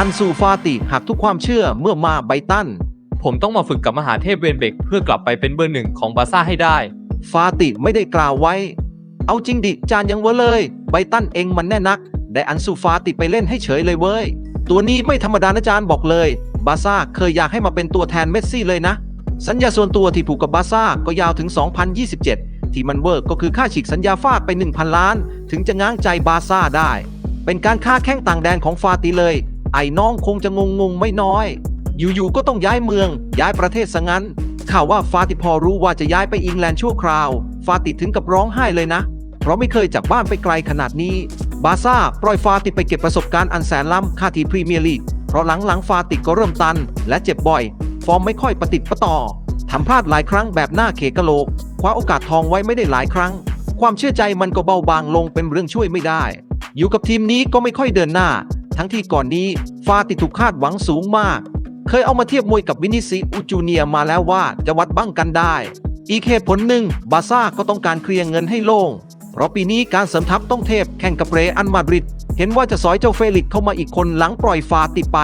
อันซูฟาติหักทุกความเชื่อเมื่อมาไบตัน ผมต้องมาฝึกกับมหาเทพเวนเบกเพื่อกลับไปเป็นเบอร์หนึ่งของบาซ่าให้ได้ ฟาติไม่ได้กล่าวไว้ เอาจริงดิจานยังเวะเลย ไบตันเองมันแน่นัก ได้อันซูฟาติไปเล่นให้เฉยเลยเว้ย ตัวนี้ไม่ธรรมดานะจานบอกเลย บาซ่าเคยอยากให้มาเป็นตัวแทนเมสซี่เลยนะ สัญญาส่วนตัวที่ผูกกับบาซ่าก็ยาวถึง 2027 ที่มันเวิร์กก็คือค่าฉีกสัญญาฟากไป 1,000 ล้าน ถึงจะง้างใจบาซ่าได้ เป็นการค้าแข้งต่างแดนของฟาติเลย ไอ้น้องคงจะงงงๆไม่น้อย อยู่ๆก็ต้องย้ายเมือง ย้ายประเทศซะงั้น ข่าวว่าฟาติพอรู้ว่าจะย้ายไปอิงแลนด์ชั่วคราว ฟาติถึงกับร้องไห้เลยนะ เพราะไม่เคยจากบ้านไปไกลขนาดนี้ บาซ่าปล่อยฟาติไปเก็บประสบการณ์อันแสนล้ำค่าทีพรีเมียร์ลีก เพราะหลังๆฟาติก็เริ่มตัน และเจ็บบ่อย ฟอร์มไม่ค่อยประติดประต่อทำพลาดหลายครั้งแบบหน้าเขกะโหลก คว้าโอกาสทองไว้ไม่ได้หลายครั้ง ความเชื่อใจมันก็เบาบางลงเป็นเรื่องช่วยไม่ได้ อยู่กับทีมนี้ก็ไม่ค่อยเดินหน้า ทั้งที่ก่อนนี้ฟาติถูกคาดหวังสูงมาก เคยเอามาเทียบมวยกับวินิซีอูจูเนียมาแล้วว่าจะวัดบ้างกันได้ อีกเหตุผลหนึ่งบาซ่าก็ต้องการเคลียร์เงินให้โล่ง เพราะปีนี้การเสริมทัพต้องเทพแข่งกับเรอัลมาดริดเห็นว่าจะสอยเจ้าเฟลิกเข้ามาอีกคนหลังปล่อยฟาติไป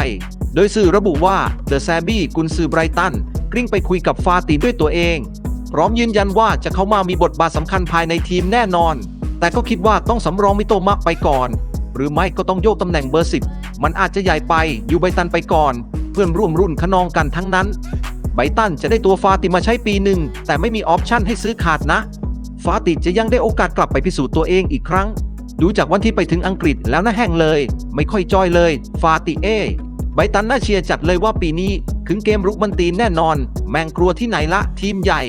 โดยสื่อระบุว่าเดอะแซบี้กุนซือไบรตันกลิ้งไปคุยกับฟาติด้วยตัวเอง พร้อมยืนยันว่าจะเข้ามามีบทบาทสำคัญภายในทีมแน่นอน แต่ก็คิดว่าต้องสำรองมิโตมะไปก่อน หรือไม่ก็ต้องโยกตำแหน่งเบอร์สิบมันอาจจะใหญ่ไปอยู่ไบตันไปก่อน เพื่อนร่วมรุ่นขนองกันทั้งนั้น ไบตันจะได้ตัวฟาติมาใช้ปีหนึ่ง แต่ไม่มีออปชั่นให้ซื้อขาดนะ ฟาติจะยังได้โอกาสกลับไปพิสูจน์ตัวเองอีกครั้ง ดูจากวันที่ไปถึงอังกฤษแล้วน่าแห้งเลย ไม่ค่อยจอยเลย ฟาติเอไบตันน่าเชียร์จัดเลยว่าปีนี้ถึงเกมรุกมันตีนแน่นอน แมงกลัวที่ไหนละทีมใหญ่